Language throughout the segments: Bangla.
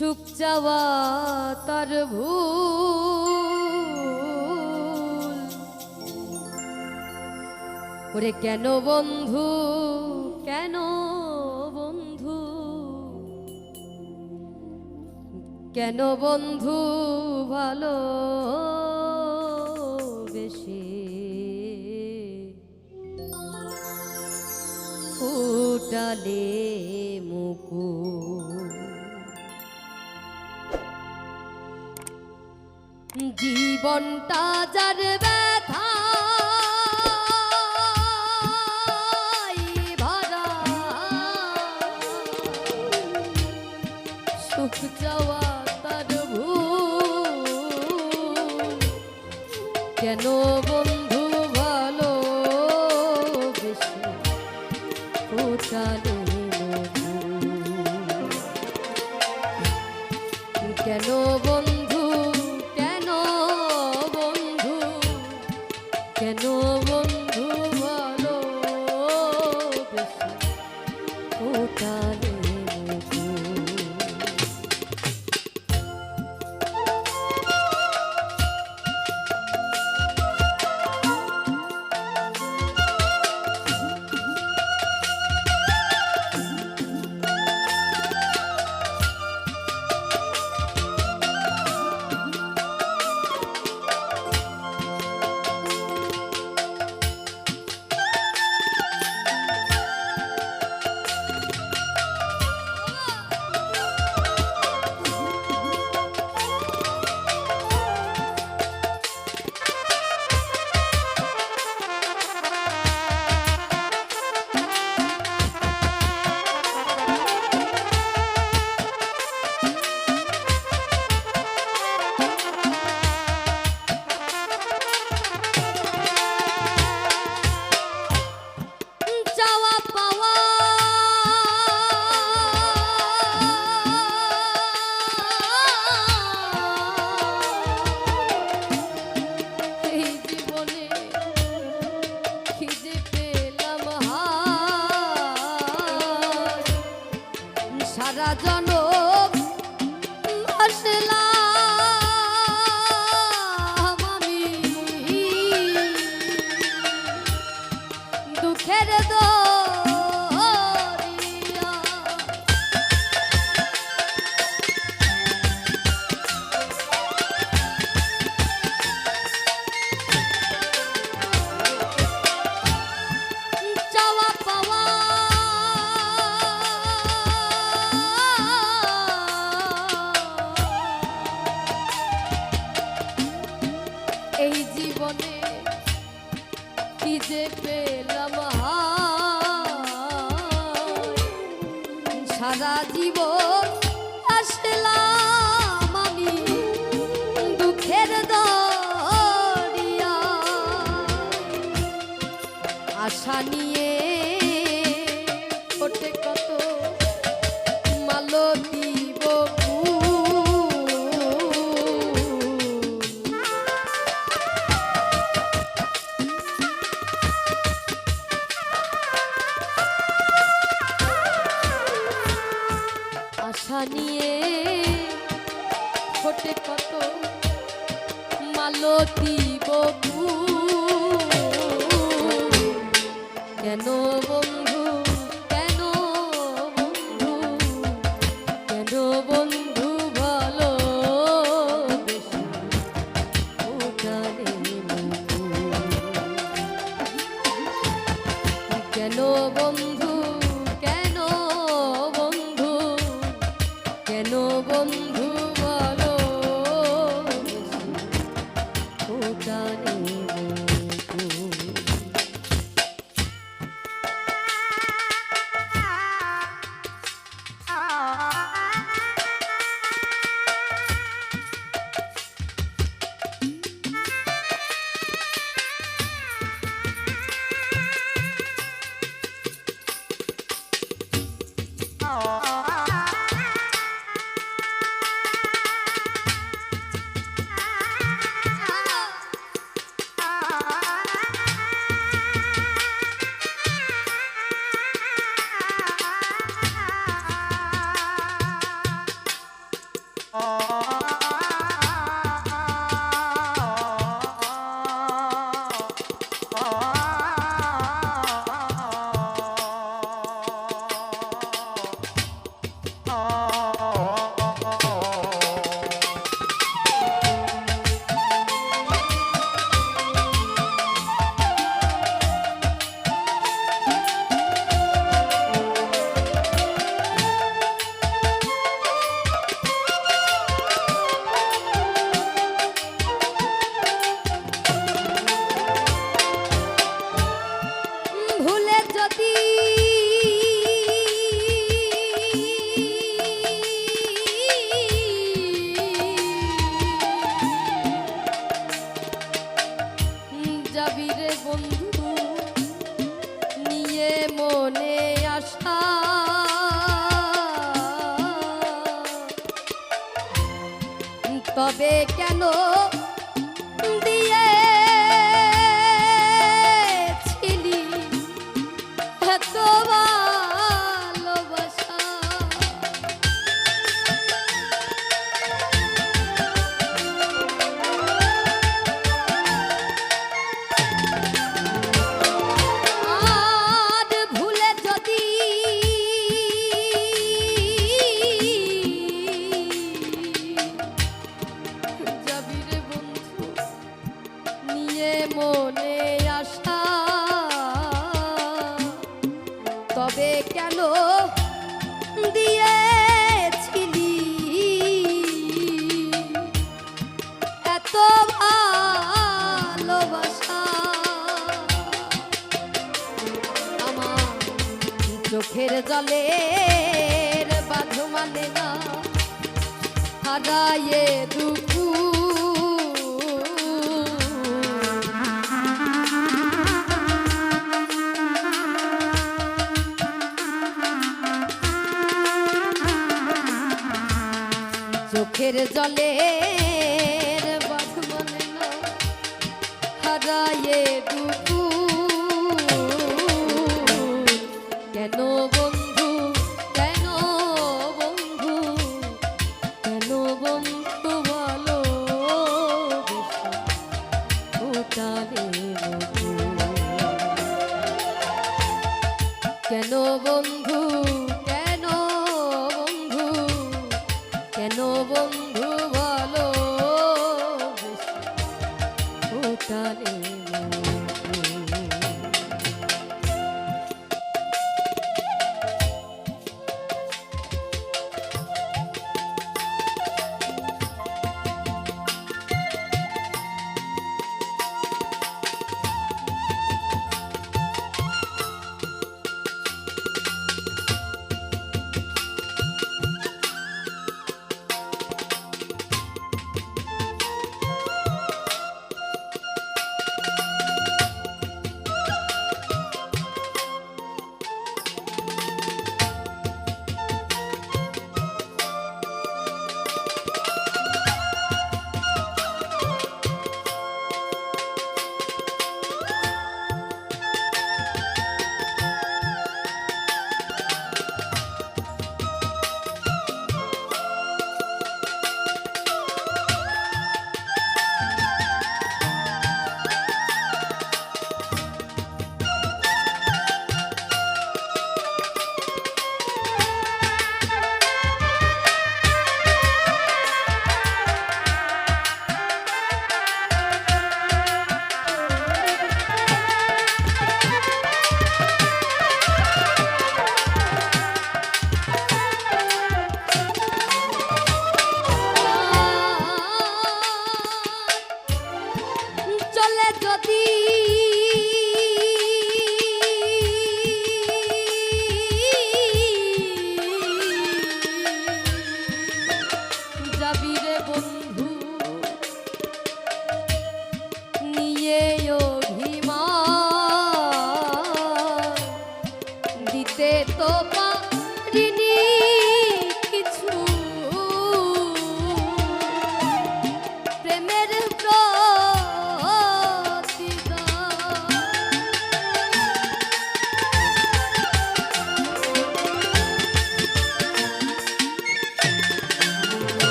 সুখ যাওয়া তার ভুল। ওরে কেন বন্ধু কেন বন্ধু? কেন বন্ধু ভালো বেশি? ফুটালে মুকুর জীবনটা যার সুখ যাওয়া কেন বন্ধু ভালো বেশি escutado. সারা জীবন জানিয়ে তবে কেন? দিয়ে জলের বাধু মানে না হারায়ে দুঃখ। চোখের জলে হারায়ে দুঃখ। বন্ধু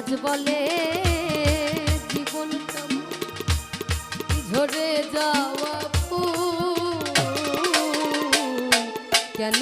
ধীরাজ বলে জীবন ঝরে যাওয়া কেন